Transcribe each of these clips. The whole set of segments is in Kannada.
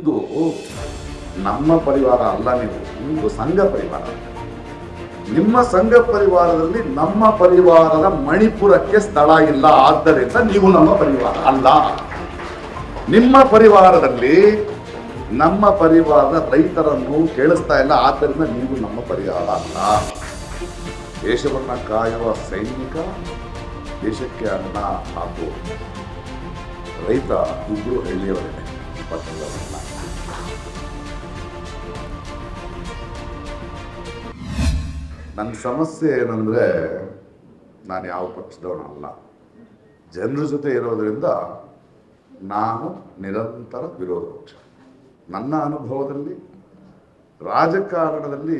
ಇದು ನಮ್ಮ ಪರಿವಾರ ಅಲ್ಲ ನೀವು ಇದು ಸಂಘ ಪರಿವಾರ. ನಿಮ್ಮ ಸಂಘ ಪರಿವಾರದಲ್ಲಿ ನಮ್ಮ ಪರಿವಾರದ ಮಣಿಪುರಕ್ಕೆ ಸ್ಥಳ ಇಲ್ಲ, ಆದ್ದರಿಂದ ನೀವು ನಮ್ಮ ಪರಿವಾರ ಅಲ್ಲ. ನಿಮ್ಮ ಪರಿವಾರದಲ್ಲಿ ನಮ್ಮ ಪರಿವಾರದ ರೈತರನ್ನು ಕೇಳಿಸ್ತಾ ಇಲ್ಲ, ಆದ್ದರಿಂದ ನೀವು ನಮ್ಮ ಪರಿವಾರ ಅಲ್ಲ. ದೇಶವನ್ನು ಕಾಯುವ ಸೈನಿಕ ದೇಶಕ್ಕೆ ಅನ್ನ ಹಾಕುವ ರೈತ ಇಬ್ಬರು ಹಳ್ಳಿಯವರೇ ನನ್ನ ಸಮಸ್ಯೆ ಏನಂದ್ರೆ ನಾನು ಯಾವ ಪಕ್ಷದವನಲ್ಲ. ಜನರ ಜೊತೆ ಇರೋದರಿಂದ ನಾನು ನಿರಂತರ ವಿರೋಧ ಪಕ್ಷ. ನನ್ನ ಅನುಭವದಲ್ಲಿ, ರಾಜಕಾರಣದಲ್ಲಿ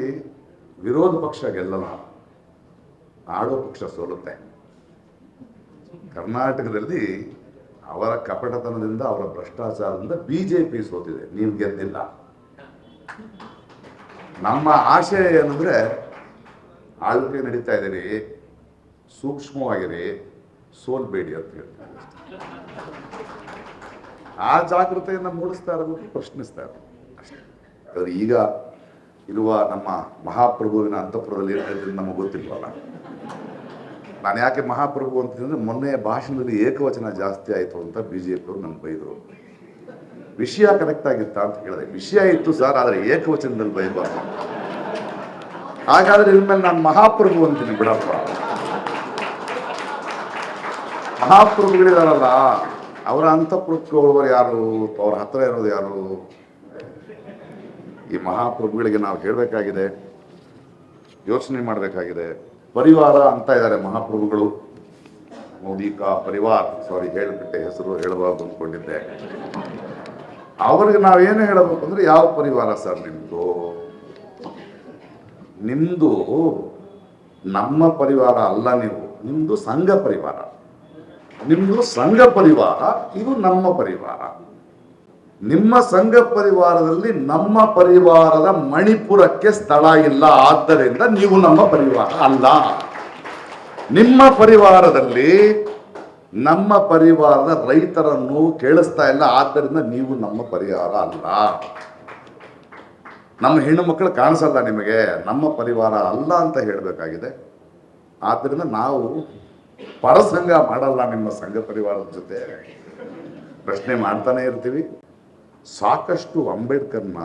ವಿರೋಧ ಪಕ್ಷ ಗೆಲ್ಲಲ್ಲ. ಆಡೋ ಪಕ್ಷ ಸೋಲುತ್ತೆ. ಕರ್ನಾಟಕದಲ್ಲಿ ಅವರ ಕಪಟತನದಿಂದ ಅವರ ಭ್ರಷ್ಟಾಚಾರದಿಂದ ಬಿಜೆಪಿ ಸೋತಿದೆ. ನೀವು ಗೆದ್ದಿಲ್ಲ. ನಮ್ಮ ಆಶಯ ಏನಂದ್ರೆ, ಆಳ್ವಿಕೆ ನಡೀತಾ ಇದ್ದೀರಿ, ಸೂಕ್ಷ್ಮವಾಗಿರಿ, ಸೋಲ್ಬೇಡಿ ಅಂತ ಹೇಳ್ತಾರೆ. ಆ ಜಾಗೃತೆಯನ್ನು ಮೂಡಿಸ್ತಾ ಇರೋದು ಪ್ರಶ್ನಿಸ್ತಾ ಇರೋದು. ಈಗ ಇರುವ ನಮ್ಮ ಮಹಾಪ್ರಭುವಿನ ಅಂತಃಪುರದಲ್ಲಿ ನಮಗೆ ಗೊತ್ತಿಲ್ವಲ್ಲ. ನಾನು ಯಾಕೆ ಮಹಾಪ್ರಭು ಅಂತಂದ್ರೆ ಮೊನ್ನೆ ಭಾಷಣದಲ್ಲಿ ಏಕವಚನ ಜಾಸ್ತಿ ಆಯಿತು ಅಂತ ಬಿ ಜೆ ಪಿಯವರು ನನ್ನ ಬೈದರು. ವಿಷಯ ಕನೆಕ್ಟ್ ಆಗಿತ್ತಾ ಅಂತ ಹೇಳಿದೆ ವಿಷಯ ಇತ್ತು ಸರ್, ಆದರೆ ಏಕವಚನದಲ್ಲಿ ಬೈಬಾರ್ದು. ಹಾಗಾದ್ರೆ ಇನ್ಮೇಲೆ ನಾನು ಮಹಾಪ್ರಭು ಅಂತೀನಿ ಬಿಡಪ್ಪ. ಮಹಾಪ್ರಭುಗಳಿದಾರಲ್ಲ, ಅವರ ಅಂತಃಪುರಕ್ಕೆ ಹೋಗೋರು ಯಾರು, ಅವ್ರ ಹತ್ರ ಇರೋದು ಯಾರು? ಈ ಮಹಾಪ್ರಭುಗಳಿಗೆ ನಾವು ಹೇಳಬೇಕಾಗಿದೆ, ಯೋಚನೆ ಮಾಡಬೇಕಾಗಿದೆ. ಪರಿವಾರ ಅಂತ ಇದ್ದಾರೆ ಮಹಾಪ್ರಭುಗಳು. ಮೋದಿಕಾ ಪರಿವಾರ. ಸಾರಿ ಹೇಳಿಬಿಟ್ಟೆ, ಹೆಸರು ಹೇಳಬಾರ್ದು ಅಂದ್ಕೊಂಡಿದ್ದೆ ಅವ್ರಿಗೆ ನಾವೇನು ಹೇಳಬೇಕು ಅಂದ್ರೆ, ಯಾವ ಪರಿವಾರ ಸರ್ ನಿಮ್ದು? ನಿಮ್ದು ನಮ್ಮ ಪರಿವಾರ ಅಲ್ಲ ನೀವು, ನಿಮ್ದು ಸಂಘ ಪರಿವಾರ. ನಿಮ್ದು ಸಂಘ ಪರಿವಾರ, ಇದು ನಮ್ಮ ಪರಿವಾರ. ನಿಮ್ಮ ಸಂಘ ಪರಿವಾರದಲ್ಲಿ ನಮ್ಮ ಪರಿವಾರದ ಮಣಿಪುರಕ್ಕೆ ಸ್ಥಳ ಇಲ್ಲ, ಆದ್ದರಿಂದ ನೀವು ನಮ್ಮ ಪರಿವಾರ ಅಲ್ಲ. ನಿಮ್ಮ ಪರಿವಾರದಲ್ಲಿ ನಮ್ಮ ಪರಿವಾರದ ರೈತರನ್ನು ಕೇಳಿಸ್ತಾ ಇಲ್ಲ, ಆದ್ದರಿಂದ ನೀವು ನಮ್ಮ ಪರಿವಾರ ಅಲ್ಲ. ನಮ್ಮ ಹೆಣ್ಣು ಮಕ್ಕಳು ಕಾಣಿಸಲ್ಲ ನಿಮಗೆ, ನಮ್ಮ ಪರಿವಾರ ಅಲ್ಲ ಅಂತ ಹೇಳಬೇಕಾಗಿದೆ. ಆದ್ದರಿಂದ ನಾವು ಪರಸಂಗ ಮಾಡಲ್ಲ ನಿಮ್ಮ ಸಂಘ ಪರಿವಾರದ ಜೊತೆ. ಪ್ರಶ್ನೆ ಮಾಡ್ತಾನೆ ಇರ್ತೀವಿ. ಸಾಕಷ್ಟು ಅಂಬೇಡ್ಕರ್ನ,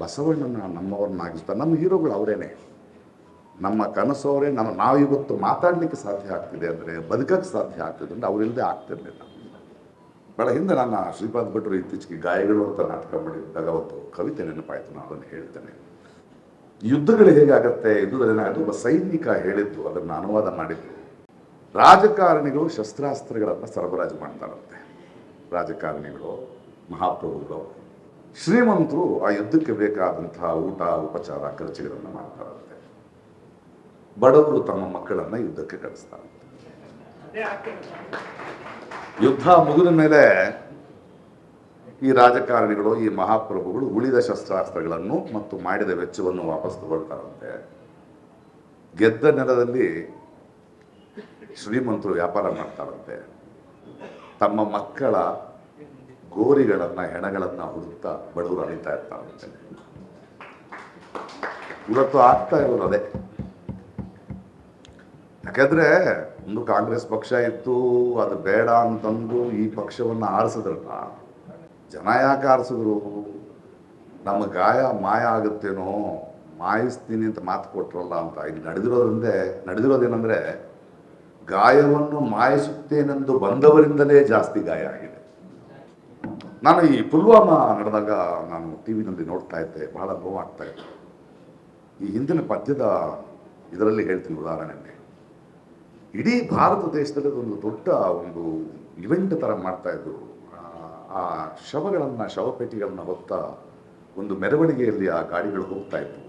ಬಸವಣ್ಣನ ನಮ್ಮವ್ರನ್ನಾಗಿಸ್ತಾರೆ ನಮ್ಮ ಹೀರೋಗಳು ಅವರೇನೆ. ನಮ್ಮ ಕನಸು ಅವರೇ ನಮ್ಮ ನಾವಿವತ್ತು ಮಾತಾಡಲಿಕ್ಕೆ ಸಾಧ್ಯ ಆಗ್ತಿದೆ ಅಂದರೆ, ಬದುಕಕ್ಕೆ ಸಾಧ್ಯ ಆಗ್ತಿದೆ ಅಂದರೆ ಅವರಿಲ್ಲದೆ ಆಗ್ತಿರಲಿಲ್ಲ. ಬಹಳ ಹಿಂದೆ ನನ್ನ ಶ್ರೀಪಾದ್ ಭಟ್ರು ಇತ್ತೀಚೆಗೆ ಗಾಯಗಳು ಅಂತ ನಾಟಕ ಮಾಡಿದಾಗ ಅವತ್ತು ಕವಿತೆ ನೆನಪಾಯಿತು, ನಾನು ಅದನ್ನು ಹೇಳ್ತೇನೆ. ಯುದ್ಧಗಳು ಹೇಗಾಗತ್ತೆ ಯುದ್ಧದಲ್ಲಿ ಒಬ್ಬ ಸೈನಿಕ ಹೇಳಿದ್ದು, ಅದನ್ನು ಅನುವಾದ ಮಾಡಿದ್ದು. ರಾಜಕಾರಣಿಗಳು ಶಸ್ತ್ರಾಸ್ತ್ರಗಳನ್ನು ಸರಬರಾಜು ಮಾಡ್ತಾರಂತೆ. ರಾಜಕಾರಣಿಗಳು ಮಹಾಪ್ರಭುಗಳು. ಶ್ರೀಮಂತರು ಆ ಯುದ್ಧಕ್ಕೆ ಬೇಕಾದಂತಹ ಊಟ, ಉಪಚಾರ, ಖರ್ಚುಗಳನ್ನು ಮಾಡ್ತಾರಂತೆ ಬಡವರು ತಮ್ಮ ಮಕ್ಕಳನ್ನ ಯುದ್ಧಕ್ಕೆ ಕಳಿಸ್ತಾರಂತೆ ಯುದ್ಧ ಮುಗಿದ ಮೇಲೆ ಈ ರಾಜಕಾರಣಿಗಳು, ಈ ಮಹಾಪ್ರಭುಗಳು ಉಳಿದ ಶಸ್ತ್ರಾಸ್ತ್ರಗಳನ್ನು ಮತ್ತು ಮಾಡಿದ ವೆಚ್ಚವನ್ನು ವಾಪಸ್ ತಗೊಳ್ತಾರಂತೆ ಗೆದ್ದ ನೆಲದಲ್ಲಿ ಶ್ರೀಮಂತರು ವ್ಯಾಪಾರ ಮಾಡ್ತಾರಂತೆ ತಮ್ಮ ಮಕ್ಕಳ ಗೋರಿಗಳನ್ನ, ಹೆಣಗಳನ್ನ ಹುಡುಕ್ತಾ ಬಡವರು ಅಳಿತಾ ಇರ್ತಾರಂತೆ ಇವತ್ತು ಆಗ್ತಾ ಇರೋದು ಅದೇ. ಯಾಕಂದ್ರೆ ಒಂದು ಕಾಂಗ್ರೆಸ್ ಪಕ್ಷ ಇತ್ತು ಅದು ಬೇಡ ಅಂತಂದು ಈ ಪಕ್ಷವನ್ನು ಆರಿಸಿದ್ರಲ್ಲ, ಜನ ಯಾಕೆ ಆರಿಸಿದ್ರು? ನಮ್ಮ ಗಾಯ ಮಾಯ ಆಗುತ್ತೇನೋ? ಮಾಯಿಸ್ತೀನಿ ಅಂತ ಮಾತು ಕೊಟ್ರಲ್ಲ ಅಂತ. ಇಲ್ಲಿ ನಡೆದಿರೋದ್ರಿಂದ, ನಡೆದಿರೋದೇನಂದ್ರೆ ಗಾಯವನ್ನು ಮಾಯಿಸುತ್ತೇನೆಂದು ಬಂದವರಿಂದಲೇ ಜಾಸ್ತಿ ಗಾಯ ಆಗಿದೆ. ನಾನು ಈ ಪುಲ್ವಾಮಾ ನಡೆದಾಗ ನಾನು ಟಿ ವಿನಲ್ಲಿ ನೋಡ್ತಾ ಇದ್ದೆ, ಬಹಳ ನೋವಾಗ್ತಾ ಇತ್ತು. ಈ ಹಿಂದಿನ ಪದ್ಯದ ಇದರಲ್ಲಿ ಹೇಳ್ತೀನಿ ಉದಾಹರಣೆಗೆ. ಇಡೀ ಭಾರತ ದೇಶದಲ್ಲಿ ಒಂದು ದೊಡ್ಡ ಒಂದು ಇವೆಂಟ್ ಥರ ಮಾಡ್ತಾ ಇದ್ರು. ಆ- ಶವಗಳನ್ನು ಶವಪೇಟಿಗಳನ್ನು ಹೊತ್ತ ಒಂದು ಮೆರವಣಿಗೆಯಲ್ಲಿ ಆ ಗಾಡಿಗಳು ಹೋಗ್ತಾ ಇತ್ತು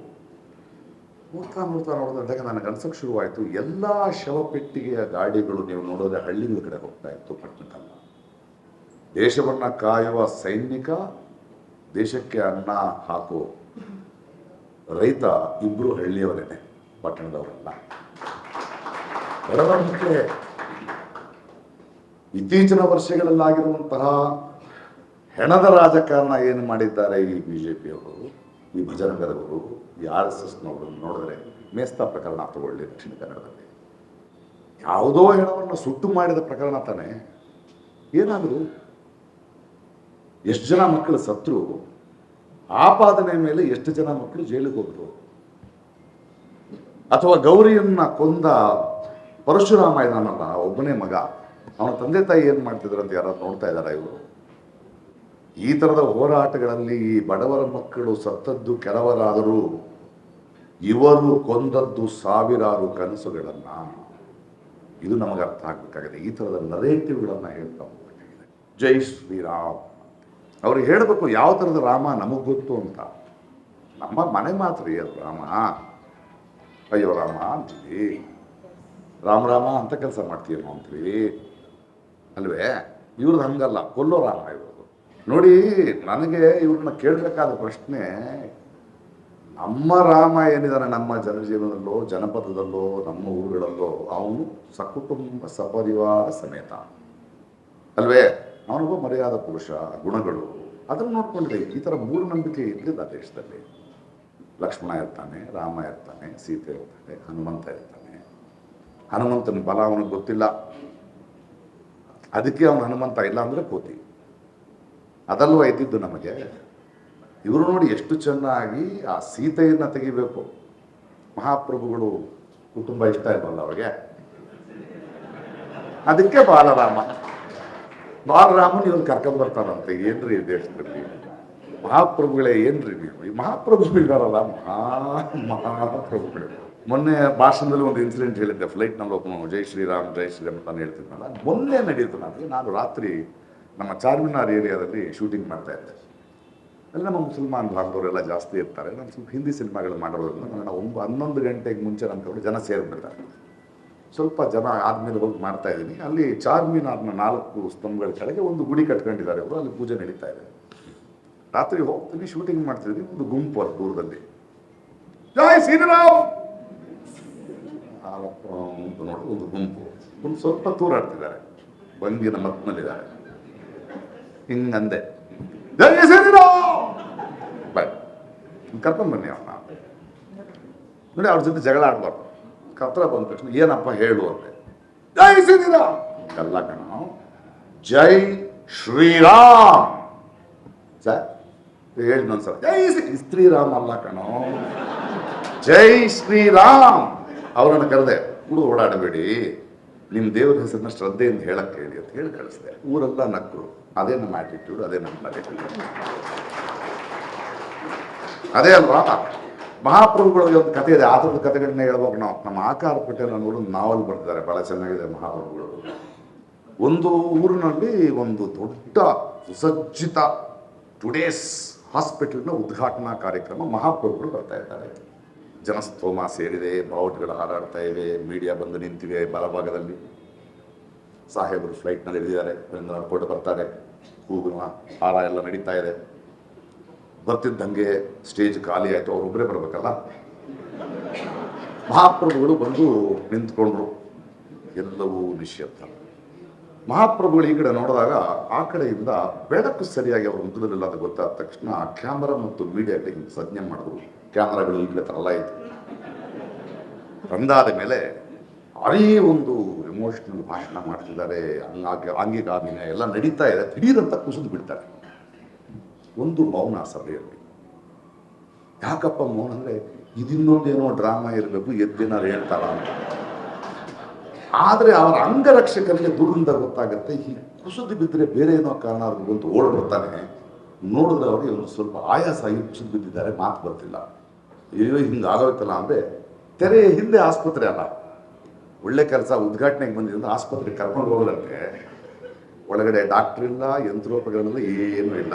ನೋಡ್ತಾ ನೋಡ್ತಾ ನೋಡಿದಾಗ ನನಗೆ ಅನ್ಸಕ್ಕೆ ಶುರುವಾಯಿತು. ಎಲ್ಲ ಶವಪೆಟ್ಟಿಗೆಯ ಗಾಡಿಗಳು ನೀವು ನೋಡೋದೇ ಹಳ್ಳಿಗಳ ಕಡೆ ಹೋಗ್ತಾ ಇತ್ತು ಪಟ್ಟಣಕ್ಕಲ್ಲ ದೇಶವನ್ನ ಕಾಯುವ ಸೈನಿಕ ದೇಶಕ್ಕೆ ಅನ್ನ ಹಾಕೋ ರೈತ ಇಬ್ಬರು ಹಳ್ಳಿಯವರೇನೆ ಪಟ್ಟಣದವರಲ್ಲ ಬಡವರಿಗೆ ಇತ್ತೀಚಿನ ವರ್ಷಗಳಲ್ಲಾಗಿರುವಂತಹ ಹೆಣದ ರಾಜಕಾರಣ ಏನು ಮಾಡಿದ್ದಾರೆ ಈ ಬಿ ಜೆ ಪಿಯವರು ಈ ಭಜರಂಗದವರು, ಈ ಆರ್ ಎಸ್ ಎಸ್ನವರು ನೋಡಿದ್ರೆ ಮೇಸ್ತಾ ಪ್ರಕರಣ ತಗೊಳ್ಳಿ ದಕ್ಷಿಣ ಕನ್ನಡದಲ್ಲಿ. ಯಾವುದೋ ಹೆಣವನ್ನು ಸುಟ್ಟು ಮಾಡಿದ ಪ್ರಕರಣ ತಾನೇ. ಏನಾದರೂ ಎಷ್ಟು ಜನ ಮಕ್ಕಳು ಸತ್ರು? ಆಪಾದನೆ ಮೇಲೆ ಎಷ್ಟು ಜನ ಮಕ್ಕಳು ಜೈಲಿಗೆ ಹೋದ್ರು? ಅಥವಾ ಗೌರಿಯನ್ನ ಕೊಂದ ಪರಶುರಾಮ ಇದಾನಲ್ಲ ಒಬ್ಬನೇ ಮಗ, ಅವನ ತಂದೆ ತಾಯಿ ಏನು ಮಾಡ್ತಿದ್ರು ಅಂತ ಯಾರಾದ್ರು ನೋಡ್ತಾ ಇದ್ದಾರೆ ಇವರು? ಈ ಥರದ ಹೋರಾಟಗಳಲ್ಲಿ ಈ ಬಡವರ ಮಕ್ಕಳು ಸತ್ತದ್ದು ಕೆಲವರಾದರೂ ಇವರು ಕೊಂದದ್ದು ಸಾವಿರಾರು ಕನಸುಗಳನ್ನು. ಇದು ನಮಗೆ ಅರ್ಥ ಆಗ್ಬೇಕಾಗಿದೆ. ಈ ಥರದ ನರೇಟಿವ್ಗಳನ್ನ ಹೇಳ್ತಾ ಹೋಗ್ಬೇಕಾಗಿದೆ. ಜೈ ಶ್ರೀರಾಮ್. ಅವ್ರಿಗೆ ಹೇಳಬೇಕು, ಯಾವ ಥರದ ರಾಮ ನಮಗೆ ಗೊತ್ತು ಅಂತ. ನಮ್ಮ ಮನೆ ಮಾತ್ರ ಅದು ರಾಮ. ಅಯ್ಯೋ ರಾಮ ಅಂತೀವಿ ರಾಮ ರಾಮ ಅಂತ ಕೆಲಸ ಮಾಡ್ತೀವಿ ಅಂತೀವಿ ಅಲ್ವೇ? ಇವ್ರದ್ದು ಹಂಗಲ್ಲ, ಕೊಲ್ಲೋ ರಾಮ ಇವ್ರದ್ದು ನೋಡಿ, ನನಗೆ ಇವ್ರನ್ನ ಕೇಳಬೇಕಾದ ಪ್ರಶ್ನೆ, ನಮ್ಮ ರಾಮ ಏನಿದ್ದಾನೆ ನಮ್ಮ ಜನಜೀವನದಲ್ಲೋ, ಜನಪದದಲ್ಲೋ, ನಮ್ಮ ಊರುಗಳಲ್ಲೋ, ಅವನು ಸಕುಟುಂಬ ಸಪರಿವಾರ ಸಮೇತ. ಅಲ್ವೇ? ಅವನೊಬ್ಬ ಮರ್ಯಾದ ಪುರುಷ, ಗುಣಗಳು, ಅದನ್ನು ನೋಡ್ಕೊಂಡಿದೆ. ಈ ಥರ ಮೂಢನಂಬಿಕೆ ಆ ದೇಶದಲ್ಲಿ. ಲಕ್ಷ್ಮಣ ಇರ್ತಾನೆ, ರಾಮ ಇರ್ತಾನೆ, ಸೀತೆ ಇರ್ತಾನೆ, ಹನುಮಂತ ಇರ್ತಾನೆ. ಹನುಮಂತನ ಬಲ ಅವನಿಗೆ ಗೊತ್ತಿಲ್ಲ. ಅದಕ್ಕೆ ಅವನು ಹನುಮಂತ ಇಲ್ಲ ಅಂದರೆ ಕೋತಿ. ಅದಲ್ವಾ ಇದ್ದಿದ್ದು ನಮಗೆ? ಇವರು ನೋಡಿ ಎಷ್ಟು ಚೆನ್ನಾಗಿ ಆ ಸೀತೆಯನ್ನು ತೆಗಿಬೇಕು. ಮಹಾಪ್ರಭುಗಳು ಕುಟುಂಬ ಇಷ್ಟ ಇರಲ್ಲ ಅವರಿಗೆ? ಅದಕ್ಕೆ ಬಾಲರಾಮ. ಬಾಲರಾಮನ್ ಇವ್ರು ಕರ್ಕೊಂಡ್ ಬರ್ತಾರಂತೆ ಏನ್ರಿ ಈ ದೇಶದಲ್ಲಿ? ಮಹಾಪ್ರಭುಗಳೇ, ಏನ್ರಿ ನೀವು? ಈ ಮಹಾಪ್ರಭುಗಳು ಇದಾರಲ್ಲ, ಮಹಾ ಮಹಾಪ್ರಭುಗಳು. ಮೊನ್ನೆ ಭಾಷಣದಲ್ಲಿ ಒಂದು ಇನ್ಸಿಡೆಂಟ್ ಹೇಳಿದ್ದೆ ಫ್ಲೈಟ್ನಲ್ಲಿ ಒಬ್ಬನು ಜೈ ಶ್ರೀರಾಮ್ ಜೈ ಶ್ರೀರಾಮ್ ಅಂತ ಹೇಳ್ತಿದ್ನಲ್ಲ. ಮೊನ್ನೆ ನಡೀತು ನನಗೆ ನಾನು ರಾತ್ರಿ ನಮ್ಮ ಚಾರ್ಮಿನಾರ್ ಏರಿಯಾದಲ್ಲಿ ಶೂಟಿಂಗ್ ಮಾಡ್ತಾ ಇದ್ದೆ. ಅಲ್ಲಿ ನಮ್ಮ ಮುಸಲ್ಮಾನ್ ಭಾಗದವರೆಲ್ಲ ಜಾಸ್ತಿ ಇರ್ತಾರೆ. ನಾನು ಸ್ವಲ್ಪ ಹಿಂದಿ ಸಿನಿಮಾಗಳು ಮಾಡೋದ್ರಿಂದ ನನ್ನ ಒಂಬ ಹನ್ನೊಂದು ಗಂಟೆಗೆ ಮುಂಚೆ ನಮ್ಮ ಜನ ಸೇರಿಬಿಡ್ತಾರೆ. ಸ್ವಲ್ಪ ಜನ ಆದ್ಮೇಲೆ ಹೋಗಿ ಮಾಡ್ತಾ ಇದ್ದೀನಿ. ಅಲ್ಲಿ ಚಾರ್ಮಿನಾರ್ನ ನಾಲ್ಕು ಸ್ತಂಭಗಳ ಕೆಳಗೆ ಒಂದು ಗುಡಿ ಕಟ್ಕೊಂಡಿದ್ದಾರೆ ಅವರು. ಅಲ್ಲಿ ಪೂಜೆ ನಡೀತಾ ಇದೆ. ರಾತ್ರಿ ಹೋಗ್ತೀನಿ ಶೂಟಿಂಗ್ ಮಾಡ್ತಿದ್ದೀನಿ, ಒಂದು ಗುಂಪು ಅಲ್ಲಿ ದೂರದಲ್ಲಿ. ಜೈ ಶ್ರೀರಾಮ್! ಗುಂಪು ನೋಡಿ, ಒಂದು ಗುಂಪು. ಒಂದು ಸ್ವಲ್ಪ ತೂರಾಡ್ತಿದ್ದಾರೆ ಬಂದಿನ ಮತ್ನಲ್ಲಿದ್ದಾರೆ ಹಿಂಗಂದೆ. ಜಯ ಶ್ರೀರಾಮ್! ಬಾಯ್ ಕರ್ಕೊಂಡ್ಬನ್ನಿ ಅವನ್ನ ನೋಡಿ, ಅವ್ರ ಜೊತೆ ಜಗಳ ಆಡ್ಬಾರ್ದು. ಹತ್ರ ಬಂದ ತಕ್ಷಣ ಏನಪ್ಪ ಹೇಳು ಅಂತೆ ಜೈ ಶ್ರೀರಾಮ್. ಎಲ್ಲ ಕಣ. ಜೈ ಶ್ರೀರಾಮ್. ಸರ್ ಹೇಳಿ ಸರ್ ಜೈ ಶ್ರೀ, ಶ್ರೀರಾಮ್ ಅಲ್ಲ ಕಣೋ. ಜೈ ಶ್ರೀರಾಮ್. ಅವರನ್ನು ಕರೆದೆ ಹುಡು ಓಡಾಡಬೇಡಿ. ನಿಮ್ಮ ದೇವರ ಹೆಸರನ್ನ ಶ್ರದ್ಧೆಯಿಂದ ಹೇಳಕ್ಕೆ ಹೇಳಿ ಅಂತ ಹೇಳಿ ಕಳಿಸಿದೆ. ಊರೆಲ್ಲ ನಕ್ಕರು ಅದೇ ನಮ್ಮ ಆಟಿಟ್ಯೂಡ್ ಅದೇ ನಮ್ಮ ಅದೇ ಅಲ್ವಾ? ಮಹಾಪ್ರಭುಗಳಿಗೆ ಒಂದು ಕಥೆ ಇದೆ. ಆ ಥರದ ಕಥೆಗಳನ್ನ ಹೇಳ್ಬೇಕು ನಾವು. ನಮ್ಮ ಆಕಾರ ಪಟೇಲ್ ಅನ್ನೋರು ನಾವಲ್ ಬರ್ತಿದ್ದಾರೆ. ಬಹಳ ಚೆನ್ನಾಗಿದೆ ಮಹಾಪ್ರಭುಗಳು. ಒಂದು ಊರಿನಲ್ಲಿ ಒಂದು ದೊಡ್ಡ ಸುಸಜ್ಜಿತ ಟುಡೇಸ್ ಹಾಸ್ಪಿಟಲ್ನ ಉದ್ಘಾಟನಾ ಕಾರ್ಯಕ್ರಮ ಮಹಾಪ್ರಭುಗಳು ಬರ್ತಾ ಇದ್ದಾರೆ. ಜನಸ್ತೋಮ ಸೇರಿದೆ. ಬಾವುಟ್ಗಳು ಹಾರಾಡ್ತಾ ಇವೆ. ಮೀಡಿಯಾ ಬಂದು ನಿಂತಿವೆ ಬಲಭಾಗದಲ್ಲಿ. ಸಾಹೇಬರು ಫ್ಲೈಟ್ನಲ್ಲಿ ಇಳಿದಿದ್ದಾರೆ. ಫೋಟೋ ಬರ್ತಾರೆ ಕೂಗುವ ಹಾರ ಎಲ್ಲ ನಡೀತಾ ಇದೆ. ಬರ್ತಿದ್ದಂಗೆ ಸ್ಟೇಜ್ ಖಾಲಿ ಆಯಿತು ಅವರೊಬ್ಬರೇ ಬರಬೇಕಲ್ಲ? ಮಹಾಪ್ರಭುಗಳು ಬಂದು ನಿಂತ್ಕೊಂಡ್ರು. ಎಲ್ಲವೂ ನಿಶ್ಚಿತ ಮಹಾಪ್ರಭುಗಳು ಈ ಕಡೆ ನೋಡಿದಾಗ ಆ ಕಡೆಯಿಂದ ಬೆಳಕು ಸರಿಯಾಗಿ ಅವ್ರ ಮುಖದಲ್ಲಿಲ್ಲ ಅಂತ ಗೊತ್ತಾದ ತಕ್ಷಣ ಕ್ಯಾಮರಾ ಮತ್ತು ಮೀಡಿಯಾಗೆ ಸಂಜ್ಞೆ ಮಾಡಿದ್ರು. ಕ್ಯಾಮರಾಗಳು ಈ ಕಡೆ ತರಲ್ಲ ಇತ್ತು ತಂದಾದ ಮೇಲೆ ಅರೇ ಒಂದು ಎಮೋಷನಲ್ ಭಾಷಣ ಮಾಡ್ತಿದ್ದಾರೆ. ಹಂಗಾಗಿ ಆಂಗಿಕ ಎಲ್ಲ ನಡೀತಾ ಇದೆ. ದಿಢೀರಂತ ಕುಸಿದು ಬಿಡ್ತಾರೆ. ಒಂದು ಮೌನ ಸಭೆಯಲ್ಲಿ ಯಾಕಪ್ಪ ಮೌನ ಅಂದರೆ ಇದಿನ್ನೊಂದೇನೋ ಡ್ರಾಮಾ ಇರಬೇಕು, ಎದ್ದೇನಾರು ಹೇಳ್ತಾರ ಅಂತ. ಆದರೆ ಅವರ ಅಂಗರಕ್ಷಕರಿಗೆ ದುರ್ಗಂಧ ಗೊತ್ತಾಗುತ್ತೆ, ಈ ಕುಸಿದು ಬಿದ್ದರೆ ಬೇರೆ ಏನೋ ಕಾರಣ ಅವ್ರಿಗೆ ಬಂದು ಓಡ್ ಬರ್ತಾನೆ. ನೋಡಿದ್ರೆ ಅವರಿಗೆ ಒಂದು ಸ್ವಲ್ಪ ಆಯಾಸ ಆಗಿ ಬಿದ್ದಿದ್ದಾರೆ, ಮಾತು ಬರ್ತಿಲ್ಲ. ಅಯ್ಯೋ, ಹಿಂಗೆ ಆಗೋಯ್ತಲ್ಲ ಅಂದರೆ ತೆರೆ ಹಿಂದೆ ಆಸ್ಪತ್ರೆ ಅಲ್ಲ. ಒಳ್ಳೆ ಕೆಲಸ ಉದ್ಘಾಟನೆಗೆ ಬಂದಿದ್ದು ಆಸ್ಪತ್ರೆ ಕರ್ಕೊಂಡು ಹೋಗಲಂತೆ. ಒಳಗಡೆ ಡಾಕ್ಟರ್ ಇಲ್ಲ ಯಂತ್ರೋಪಕರಣ ಏನೂ ಇಲ್ಲ.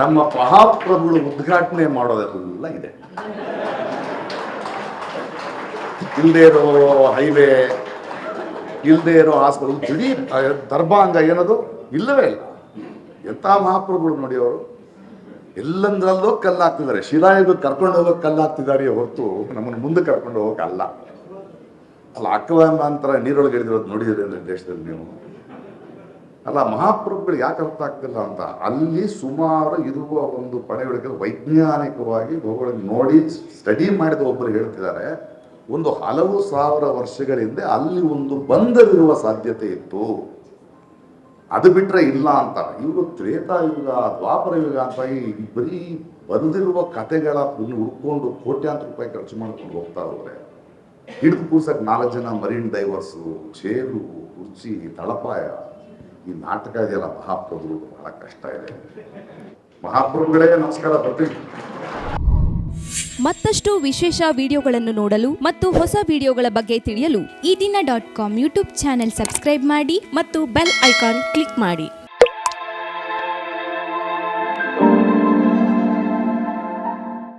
ನಮ್ಮ ಮಹಾಪ್ರಭುಗಳು ಉದ್ಘಾಟನೆ ಮಾಡೋದೆಲ್ಲ ಇದೆ. ಇಲ್ಲದೆ ಇರೋ ಹೈವೇ ಇಲ್ಲದೆ ಇರೋ ಹಾಸ್ಪಿಟಲ್ ಬಿಡಿ ದರ್ಭಾಂಗ ಏನದು? ಇಲ್ಲವೇ ಇಲ್ಲ. ಎಂಥ ಮಹಾಪ್ರಭುಗಳು ನೋಡಿ ಅವರು. ಎಲ್ಲಂದ್ರಲ್ಲೋ ಕಲ್ಲು ಹಾಕ್ತಿದ್ದಾರೆ ಶಿಲಾಯುಗ ಕರ್ಕೊಂಡು ಹೋಗೋಕೆ ಕಲ್ಲು ಹಾಕ್ತಿದ್ದಾರೆ ಹೊರತು ನಮ್ಮನ್ನು ಮುಂದೆ ಕರ್ಕೊಂಡು ಹೋಗೋಕೆ ಅಲ್ಲ ಅಲ್ಲ ಅಂತರ ನೀರೊಳಗೆ ಹಿಡಿದಿರೋದು ನೋಡಿದಿರಿ ಅಂದರೆ ದೇಶದಲ್ಲಿ ನೀವು. ಅಲ್ಲ ಮಹಾಪ್ರಭುಗಳು ಯಾಕೆ ಅರ್ಥ ಆಗ್ತಿಲ್ಲ ಅಂತ? ಅಲ್ಲಿ ಸುಮಾರು ಇರುವ ಒಂದು ಪಡೆಗಳಿಗೆ ವೈಜ್ಞಾನಿಕವಾಗಿ ಅವುಗಳನ್ನು ನೋಡಿ ಸ್ಟಡಿ ಮಾಡಿದ ಒಬ್ಬರು ಹೇಳ್ತಿದ್ದಾರೆ, ಒಂದು ಹಲವು ಸಾವಿರ ವರ್ಷಗಳ ಹಿಂದೆ ಅಲ್ಲಿ ಒಂದು ಬಂಧವಿರುವ ಸಾಧ್ಯತೆ ಇತ್ತು. ಅದು ಬಿಟ್ರೆ ಇಲ್ಲ ಅಂತ. ಇವರು ತ್ರೇತಾಯುಗ ದ್ವಾಪರ ಯುಗ ಅಂತ ಈ ಬರೀ ಬಂದಿರುವ ಕತೆಗಳ ಹುಡ್ಕೊಂಡು ಕೋಟ್ಯಾಂತರ ರೂಪಾಯಿ ಖರ್ಚು ಮಾಡ್ಕೊಂಡು ಹೋಗ್ತಾ ಹೋದ್ರೆ ಹಿಡಿದು ಕೂಸಕ್ಕೆ ನಾಲ್ಕು ಜನ ಮರೀನ್ ಡೈವರ್ಸು ಚೇರು ಕುರ್ಚಿ, ತಳಪಾಯ. ಈ ನಾಟಕ ಇದೆಯಲ್ಲ ಮಹಾಪ್ರಭು ಬಹಳ ಕಷ್ಟ ಇದೆ. ಮಹಾಪ್ರಭುಗಳೇ ನಮಸ್ಕಾರ, ಬರ್ತೀನಿ. ಮತ್ತಷ್ಟು ವಿಶೇಷ ವಿಡಿಯೋಗಳನ್ನು ನೋಡಲು ಮತ್ತು ಹೊಸ ವಿಡಿಯೋಗಳ ಬಗ್ಗೆ ತಿಳಿಯಲು Ee Dina dot com YouTube channel subscribe ಮಾಡಿ ಮತ್ತು ಬೆಲ್ ಐಕಾನ್ ಕ್ಲಿಕ್ ಮಾಡಿ.